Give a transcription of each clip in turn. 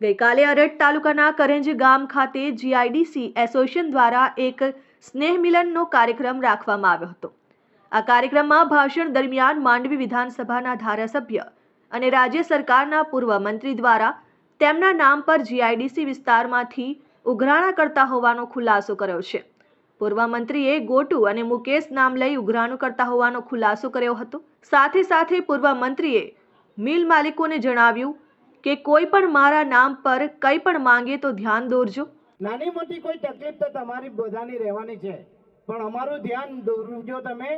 ગઈકાલે અરડ તાલુકાના કરંજ ગામ ખાતે જીઆઈડીસી એસોસિએશન દ્વારા એક સ્નેહ મિલનનો કાર્યક્રમ રાખવામાં આવ્યો હતો. આ કાર્યક્રમમાં ભાષણ દરમિયાન માંડવી વિધાનસભાના ધારાસભ્ય અને રાજ્ય સરકારના પૂર્વ મંત્રી દ્વારા તેમના નામ પર જીઆઈડીસી વિસ્તારમાંથી ઉઘરાણા કરતા હોવાનો ખુલાસો કર્યો છે. પૂર્વ મંત્રીએ ગોટુ અને મુકેશ નામ લઈ ઉઘરાણું કરતા હોવાનો ખુલાસો કર્યો હતો. સાથે સાથે પૂર્વ મંત્રીએ મિલ માલિકોને જણાવ્યું કે કોઈ પણ મારા નામ પર કંઈ પણ માંગે તો ધ્યાન દોરજો. નાની મોટી કોઈ તકલીફ તો તમારી બધાની રહેવાની છે. પણ અમારું ધ્યાન દોરજો તમે.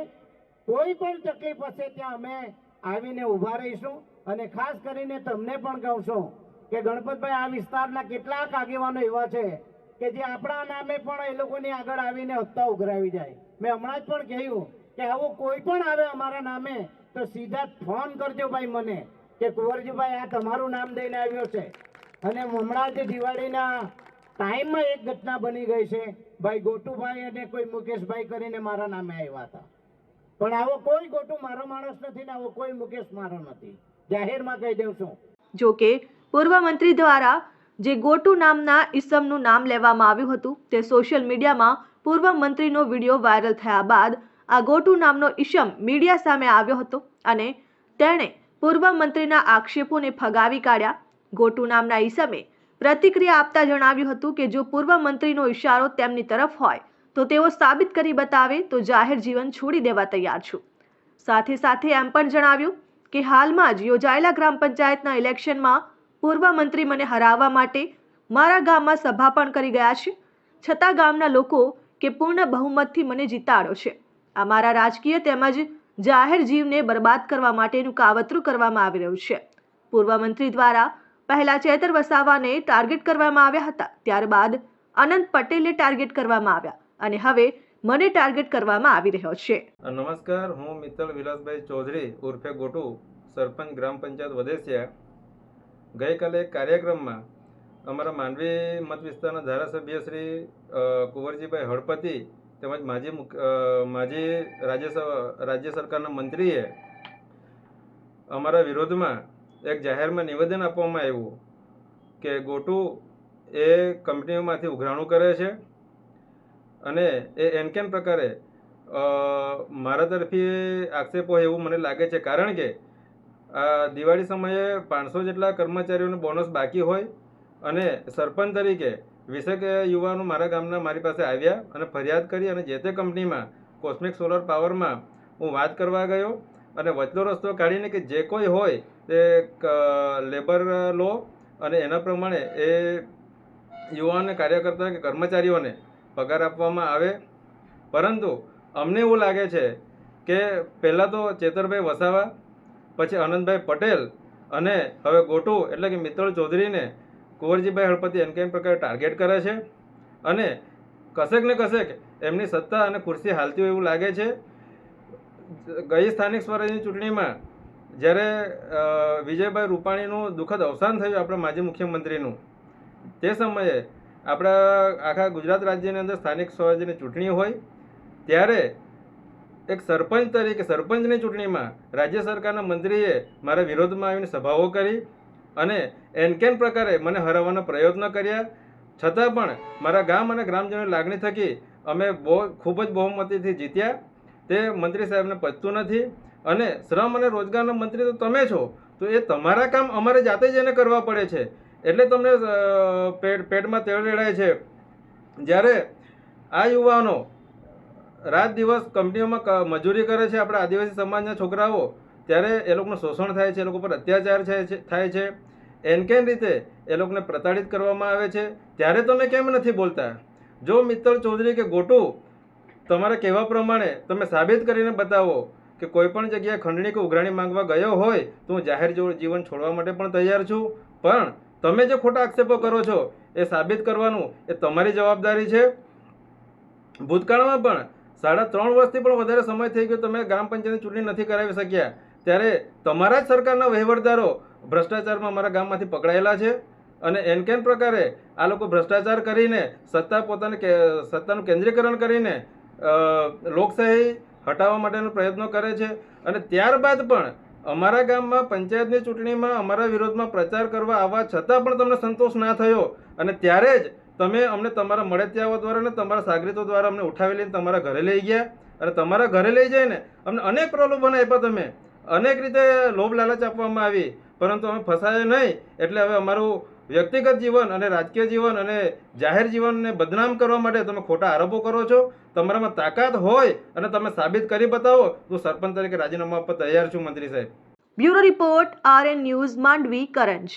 કોઈ પણ તકલીફ હશે ત્યાં અમે આવીને ઊભા રહીશું અને ખાસ કરીને તમને પણ કહું છું કે ગણપતભાઈ આ વિસ્તારના કેટલાક આગેવાનો એવા છે કે જે આપણા નામે પણ એ લોકોની આગળ આવીને હપ્તા ઉઘરાવી જાય. મેં હમણાં જ પણ કહ્યું કે આવું કોઈ પણ આવે અમારા નામે તો સીધા ફોન કરજો ભાઈ મને. કે કુંવરજીભાઈ, આ તમારું નામ દઈને આવ્યો છે. અને હમણાં જ દિવાળીના ટાઈમમાં એક ઘટના બની ગઈ છે. ભાઈ ગોટુભાઈ અને કોઈ મુકેશભાઈ કરીને મારા નામે આવ્યા હતા. પણ આવો કોઈ ગોટુ મારો માણસ નથી ને આવો કોઈ મુકેશ મારો નથી. જાહેરમાં કહી દઉં છું. જો કે પૂર્વ મંત્રી દ્વારા જે ગોટુ નામના ઈસમનું નામ લેવામાં આવ્યું હતું, તે સોશિયલ મીડિયામાં પૂર્વ મંત્રીનો વીડિયો વાયરલ થયા બાદ આ ગોટુ નામનો ઈસમ મીડિયા સામે આવ્યો હતો અને તેણે પૂર્વ મંત્રીના આક્ષેપોને ફગાવી કાઢ્યા. ગોટુ નામના ઈસમે પ્રતિક્રિયા આપતા જણાવ્યું હતું કે જો પૂર્વ મંત્રીનો ઇશારો તેમની તરફ હોય, તો તેઓ સાબિત કરી બતાવે તો જાહેર જીવન છોડી દેવા તૈયાર છું. સાથે સાથે એમ પણ જણાવ્યું કે હાલમાં જ યોજાયેલા ગ્રામ પંચાયતના ઇલેક્શનમાં પૂર્વ મંત્રી મને હરાવવા માટે મારા ગામમાં સભા પણ કરી ગયા છે. છતાં ગામના લોકો કે પૂર્ણ બહુમતથી મને જીતાડ્યો છે. આ મારા રાજકીય તેમજ જાહેર જીવને બરબાદ કરવા માટેનું કાવતરું કરવામાં આવી રહ્યું છે. પૂર્વ મંત્રી દ્વારા પહેલા ચેતર વસાવાને ટાર્ગેટ કરવામાં આવ્યા હતા, ત્યારબાદ અનંત પટેલને ટાર્ગેટ કરવામાં આવ્યા અને હવે મને ટાર્ગેટ કરવામાં આવી રહ્યો છે. નમસ્કાર, હું મિત્તલ વિલાસભાઈ ચૌધરી ઉર્ફે ગોટુ, સરપંચ ગ્રામ પંચાયત વધેસિયા ગઈકાલે કાર્યક્રમમાં અમારા માંડવી મત વિસ્તારના ધારાસભ્ય શ્રી કુંવરજીભાઈ હળપતિ તેમજ માજી મુખ્ય માજી રાજ્ય રાજ્ય સરકારના મંત્રીએ અમારા વિરોધમાં એક જાહેરમાં નિવેદન આપવામાં આવ્યું કે ગોટુ એ કંપનીઓમાંથી ઉઘરાણું કરે છે અને એ એનકેન પ્રકારે મારા તરફી આક્ષેપ હોય એવું મને લાગે છે. કારણ કે આ દિવાળી સમયે પાંચસો જેટલા કર્મચારીઓનું બોનસ બાકી હોય અને સરપંચ તરીકે વીસેક યુવાનો મારા ગામના મારી પાસે આવ્યા અને ફરિયાદ કરી અને જે તે કંપનીમાં કોસ્મિક સોલર પાવરમાં હું વાત કરવા ગયો અને વચલો રસ્તો કાઢીને કે જે કોઈ હોય તે લેબર લો અને એના પ્રમાણે એ યુવાનને કાર્યકર્તા કે કર્મચારીઓને પગાર આપવામાં આવે. પરંતુ અમને એવું લાગે છે કે પહેલાં તો ચેતરભાઈ વસાવા, પછી આનંદભાઈ પટેલ અને હવે ગોટુ એટલે કે મિત્તલ ચૌધરીને કુંવરજીભાઈ હળપતિ એમ કેમ પ્રકારે ટાર્ગેટ કરે છે? અને કશેક ને કશેક એમની સત્તા અને ખુરશી હાલતી હોય એવું લાગે છે? ગઈ સ્થાનિક સ્વરાજની ચૂંટણીમાં જ્યારે વિજયભાઈ રૂપાણીનું દુઃખદ અવસાન થયું આપણા માજી મુખ્યમંત્રીનું, તે સમયે આપણા આખા ગુજરાત રાજ્યની અંદર સ્થાનિક સ્વરાજ્યની ચૂંટણી હોય, ત્યારે એક સરપંચ તરીકે, સરપંચની ચૂંટણીમાં રાજ્ય સરકારના મંત્રીએ મારા વિરોધમાં આવીને સભાઓ કરી અને એનકેન પ્રકારે મને હરાવવાના પ્રયત્ન કર્યા. છતાં પણ મારા ગામ અને ગ્રામજનોની લાગણી થકી અમે બહુ, ખૂબ જ બહુમતીથી જીત્યા. તે મંત્રી સાહેબને પચતું નથી. અને શ્રમ અને રોજગારના મંત્રી તો તમે છો, તો એ તમારા કામ અમારે જાતે જ એને કરવા પડે છે. એટલે તમને પેટ, પેટમાં તેળ રેડાય છે. જ્યારે આ યુવાનો રાત દિવસ કંપનીઓમાં મજૂરી કરે છે, આપણા આદિવાસી સમાજના છોકરાઓ ત્યારે એ લોકોનું શોષણ થાય છે, એ લોકો પર અત્યાચાર થાય છે થાય છે. એનકેન રીતે એ લોકોને પ્રતાડિત કરવામાં આવે છે. ત્યારે તમે કેમ નથી બોલતા? જો મિત્તલ ચૌધરી કે ગોટુ, તમારા કહેવા પ્રમાણે તમે સાબિત કરીને બતાવો કે કોઈ પણ જગ્યાએ ખંડણી કે ઉઘરાણી માંગવા ગયો હોય, તો હું જાહેર જીવન છોડવા માટે પણ તૈયાર છું. પણ તમે જે ખોટા આક્ષેપો કરો છો, એ સાબિત કરવાનું એ તમારી જવાબદારી છે. ભૂતકાળમાં પણ સાડા ત્રણ વર્ષથી પણ વધારે સમય થઈ ગયો તમે ગ્રામ પંચાયતની ચૂંટણી નથી કરાવી શક્યા. ત્યારે તમારા જ સરકારના વહીવટદારો ભ્રષ્ટાચારમાં અમારા ગામમાંથી પકડાયેલા છે અને એનકેન પ્રકારે આ લોકો ભ્રષ્ટાચાર કરીને સત્તા પોતાને સત્તાનું કેન્દ્રીકરણ કરીને લોકશાહી હટાવવા માટેનો પ્રયત્નો કરે છે અને ત્યારબાદ પણ અમારા ગામમાં પંચાયતની ચૂંટણીમાં અમારા વિરોધમાં પ્રચાર કરવા આવવા છતાં પણ તમને સંતોષ ના થયો અને ત્યારે જ તમે અમને તમારા મળતિયાઓ દ્વારા અને તમારા સાગરીતો દ્વારા અમને ઉઠાવી લઈને તમારા ઘરે લઈ ગયા. અને તમારા ઘરે લઈ જઈને અમને અનેક પ્રલોભન આપ્યા તમે. અનેક રીતે લોભ લાલચ આપવામાં આવી, પરંતુ અમે ફસાયા નહીં. એટલે હવે અમારું વ્યક્તિગત જીવન અને રાજકીય જીવન અને જાહેર જીવનને બદનામ કરવા માટે તમે ખોટા આરોપો કરો છો. તમારામાં તાકાત હોય અને તમે સાબિત કરી બતાવો, તો સરપંચ તરીકે રાજીનામા આપવા તૈયાર છું મંત્રી સાહેબ. Bureau report RN news Mandvi Karanj.